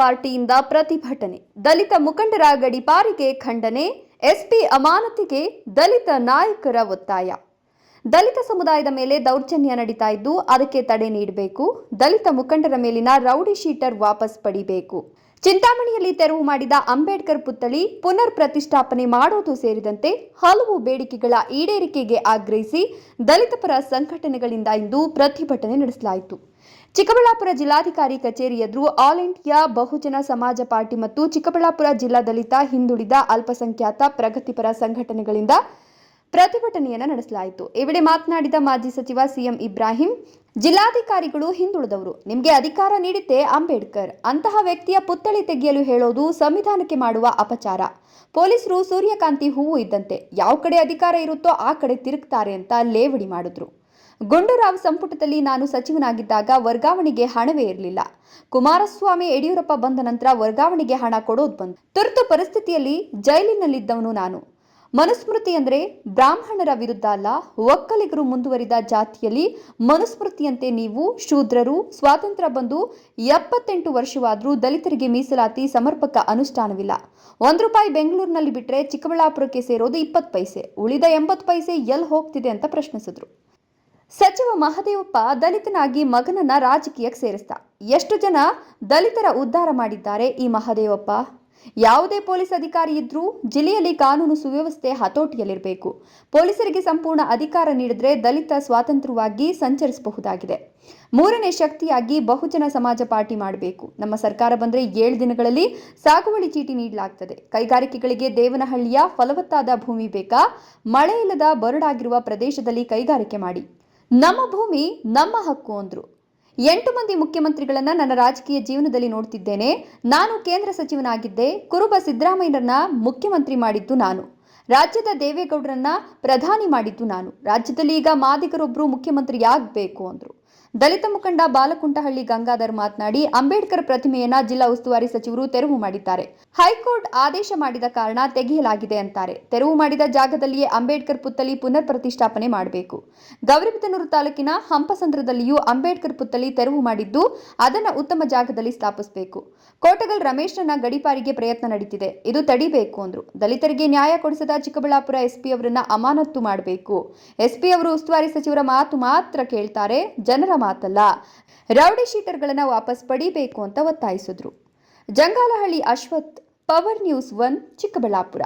ಪಾರ್ಟಿಯಿಂದ ಪ್ರತಿಭಟನೆ. ದಲಿತ ಮುಖಂಡರ ಗಡಿಪಾರಿಗೆ ಖಂಡನೆ, ಎಸ್ಪಿ ಅಮಾನತಿಗೆ ದಲಿತ ನಾಯಕರ ಒತ್ತಾಯ. ದಲಿತ ಸಮುದಾಯದ ಮೇಲೆ ದೌರ್ಜನ್ಯ ನಡೀತಾ ಇದ್ದು, ಅದಕ್ಕೆ ತಡೆ ನೀಡಬೇಕು. ದಲಿತ ಮುಖಂಡರ ಮೇಲಿನ ರೌಡಿ ಶೀಟರ್ ವಾಪಸ್ ಪಡಿಬೇಕು. ಚಿಂತಾಮಣಿಯಲ್ಲಿ ತೆರವು ಮಾಡಿದ ಅಂಬೇಡ್ಕರ್ ಪುತ್ಥಳಿ ಪುನರ್ ಪ್ರತಿಷ್ಠಾಪನೆ ಮಾಡೋದು ಸೇರಿದಂತೆ ಹಲವು ಬೇಡಿಕೆಗಳ ಈಡೇರಿಕೆಗೆ ಆಗ್ರಹಿಸಿ ದಲಿತ ಪರ ಸಂಘಟನೆಗಳಿಂದ ಇಂದು ಪ್ರತಿಭಟನೆ ನಡೆಸಲಾಯಿತು. ಚಿಕ್ಕಬಳ್ಳಾಪುರ ಜಿಲ್ಲಾಧಿಕಾರಿ ಕಚೇರಿ ಎದುರು ಆಲ್ ಇಂಡಿಯಾ ಬಹುಜನ ಸಮಾಜ ಪಾರ್ಟಿ ಮತ್ತು ಚಿಕ್ಕಬಳ್ಳಾಪುರ ಜಿಲ್ಲಾ ದಲಿತ ಹಿಂದುಳಿದ ಅಲ್ಪಸಂಖ್ಯಾತ ಪ್ರಗತಿಪರ ಸಂಘಟನೆಗಳಿಂದ ಪ್ರತಿಭಟನೆಯನ್ನು ನಡೆಸಲಾಯಿತು. ಈ ವೇಳೆ ಮಾತನಾಡಿದ ಮಾಜಿ ಸಚಿವ ಸಿಎಂ ಇಬ್ರಾಹಿಂ, ಜಿಲ್ಲಾಧಿಕಾರಿಗಳು ಹಿಂದುಳಿದವರು. ನಿಮಗೆ ಅಧಿಕಾರ ನೀಡಿದ್ದೆ ಅಂಬೇಡ್ಕರ್. ಅಂತಹ ವ್ಯಕ್ತಿಯ ಪುತ್ಥಳಿ ತೆಗೆಯಲು ಹೇಳೋದು ಸಂವಿಧಾನಕ್ಕೆ ಮಾಡುವ ಅಪಚಾರ. ಪೊಲೀಸರು ಸೂರ್ಯಕಾಂತಿ ಹೂವು ಇದ್ದಂತೆ. ಯಾವ ಕಡೆ ಅಧಿಕಾರ ಇರುತ್ತೋ ಆ ಕಡೆ ತಿರುಗ್ತಾರೆ ಅಂತ ಲೇವಡಿ ಮಾಡಿದ್ರು. ಗುಂಡೂರಾವ್ ಸಂಪುಟದಲ್ಲಿ ನಾನು ಸಚಿವನಾಗಿದ್ದಾಗ ವರ್ಗಾವಣೆಗೆ ಹಣವೇ ಇರಲಿಲ್ಲ. ಕುಮಾರಸ್ವಾಮಿ ಯಡಿಯೂರಪ್ಪ ಬಂದ ನಂತರ ವರ್ಗಾವಣೆಗೆ ಹಣ ಕೊಡೋದು ಬಂತು. ತುರ್ತು ಪರಿಸ್ಥಿತಿಯಲ್ಲಿ ಜೈಲಿನಲ್ಲಿದ್ದವನು ನಾನು. ಮನುಸ್ಮೃತಿ ಅಂದರೆ ಬ್ರಾಹ್ಮಣರ ವಿರುದ್ಧ ಅಲ್ಲ, ಒಕ್ಕಲಿಗರು ಮುಂದುವರಿದ ಜಾತಿಯಲ್ಲಿ ಮನುಸ್ಮೃತಿಯಂತೆ ನೀವು ಶೂದ್ರರು, ಸ್ವಾತಂತ್ರ್ಯ ಬಂದು ಎಪ್ಪತ್ತೆಂಟು ವರ್ಷವಾದರೂ ದಲಿತರಿಗೆ ಮೀಸಲಾತಿ ಸಮರ್ಪಕ ಅನುಷ್ಠಾನವಿಲ್ಲ. ಒಂದು ರೂಪಾಯಿ ಬೆಂಗಳೂರಿನಲ್ಲಿ ಬಿಟ್ಟರೆ ಚಿಕ್ಕಬಳ್ಳಾಪುರಕ್ಕೆ ಸೇರೋದು ಇಪ್ಪತ್ತು ಪೈಸೆ, ಉಳಿದ ಎಂಬತ್ತು ಪೈಸೆ ಎಲ್ಲಿ ಹೋಗ್ತಿದೆ ಅಂತ ಪ್ರಶ್ನಿಸಿದ್ರು. ಸಚಿವ ಮಹದೇವಪ್ಪ ದಲಿತನಾಗಿ ಮಗನನ್ನ ರಾಜಕೀಯಕ್ಕೆ ಸೇರಿಸ್ದ ಎಷ್ಟು ಜನ ದಲಿತರ ಉದ್ಧಾರ ಮಾಡಿದ್ದಾರೆ ಈ ಮಹದೇವಪ್ಪ? ಯಾವುದೇ ಪೊಲೀಸ್ ಅಧಿಕಾರಿ ಇದ್ರೂ ಜಿಲ್ಲೆಯಲ್ಲಿ ಕಾನೂನು ಸುವ್ಯವಸ್ಥೆ ಹತೋಟಿಯಲ್ಲಿರಬೇಕು. ಪೊಲೀಸರಿಗೆ ಸಂಪೂರ್ಣ ಅಧಿಕಾರ ನೀಡಿದ್ರೆ ದಲಿತ ಸ್ವಾತಂತ್ರ್ಯವಾಗಿ ಸಂಚರಿಸಬಹುದಾಗಿದೆ. ಮೂರನೇ ಶಕ್ತಿಯಾಗಿ ಬಹುಜನ ಸಮಾಜ ಪಾರ್ಟಿ ಮಾಡಬೇಕು. ನಮ್ಮ ಸರ್ಕಾರ ಬಂದರೆ ಏಳು ದಿನಗಳಲ್ಲಿ ಸಾಗುವಳಿ ಚೀಟಿ ನೀಡಲಾಗ್ತದೆ. ಕೈಗಾರಿಕೆಗಳಿಗೆ ದೇವನಹಳ್ಳಿಯ ಫಲವತ್ತಾದ ಭೂಮಿ ಬೇಕಾ? ಮಳೆ ಇಲ್ಲದ ಬರಡಾಗಿರುವ ಪ್ರದೇಶದಲ್ಲಿ ಕೈಗಾರಿಕೆ ಮಾಡಿ. ನಮ್ಮ ಭೂಮಿ ನಮ್ಮ ಹಕ್ಕು ಅಂದ್ರು. ಎಂಟು ಮಂದಿ ಮುಖ್ಯಮಂತ್ರಿಗಳನ್ನ ನನ್ನ ರಾಜಕೀಯ ಜೀವನದಲ್ಲಿ ನೋಡ್ತಿದ್ದೇನೆ. ನಾನು ಕೇಂದ್ರ ಸಚಿವನಾಗಿದ್ದೆ. ಕುರುಬ ಸಿದ್ದರಾಮಯ್ಯರನ್ನ ಮುಖ್ಯಮಂತ್ರಿ ಮಾಡಿದ್ದು ನಾನು. ರಾಜ್ಯದ ದೇವೇಗೌಡರನ್ನ ಪ್ರಧಾನಿ ಮಾಡಿದ್ದು ನಾನು. ರಾಜ್ಯದಲ್ಲಿ ಈಗ ಮಾದಿಗರೊಬ್ಬರು ಮುಖ್ಯಮಂತ್ರಿಯಾಗಬೇಕು ಅಂದ್ರು. ದಲಿತ ಮುಖಂಡ ಬಾಲಕುಂಟಹಳ್ಳಿ ಗಂಗಾಧರ್ ಮಾತನಾಡಿ, ಅಂಬೇಡ್ಕರ್ ಪ್ರತಿಮೆಯನ್ನ ಜಿಲ್ಲಾ ಉಸ್ತುವಾರಿ ಸಚಿವರು ತೆರವು ಮಾಡಿದ್ದಾರೆ. ಹೈಕೋರ್ಟ್ ಆದೇಶ ಮಾಡಿದ ಕಾರಣ ತೆಗೆಯಲಾಗಿದೆ ಅಂತಾರೆ. ತೆರವು ಮಾಡಿದ ಜಾಗದಲ್ಲಿಯೇ ಅಂಬೇಡ್ಕರ್ ಪುತ್ತಲಿ ಪುನರ್ ಪ್ರತಿಷ್ಠಾಪನೆ ಮಾಡಬೇಕು. ಗೌರಿಬಿದನೂರು ತಾಲೂಕಿನ ಹಂಪಸಂದ್ರದಲ್ಲಿಯೂ ಅಂಬೇಡ್ಕರ್ ಪುತ್ತಲಿ ತೆರವು ಮಾಡಿದ್ದು, ಅದನ್ನ ಉತ್ತಮ ಜಾಗದಲ್ಲಿ ಸ್ಥಾಪಿಸಬೇಕು. ಕೋಟಗಲ್ ರಮೇಶ್ರನ್ನ ಗಡಿಪಾರಿಗೆ ಪ್ರಯತ್ನ ನಡೀತಿದೆ. ಇದು ತಡಿಬೇಕು ಅಂದ್ರು. ದಲಿತರಿಗೆ ನ್ಯಾಯ ಕೊಡಿಸದ ಚಿಕ್ಕಬಳ್ಳಾಪುರ ಎಸ್ಪಿ ಅವರನ್ನ ಅಮಾನತ್ತು ಮಾಡಬೇಕು. ಎಸ್ಪಿ ಅವರು ಉಸ್ತುವಾರಿ ಸಚಿವರ ಮಾತು ಮಾತ್ರ ಕೇಳ್ತಾರೆ, ಜನರ ಮಾತಲ್ಲ. ರೌಡಿ ಶೀಟರ್ಗಳನ್ನ ವಾಪಸ್ ಪಡಿಬೇಕು ಅಂತ ಒತ್ತಾಯಿಸಿದ್ರು. Jangalahalli Ashwath power news one Chikkaballapura.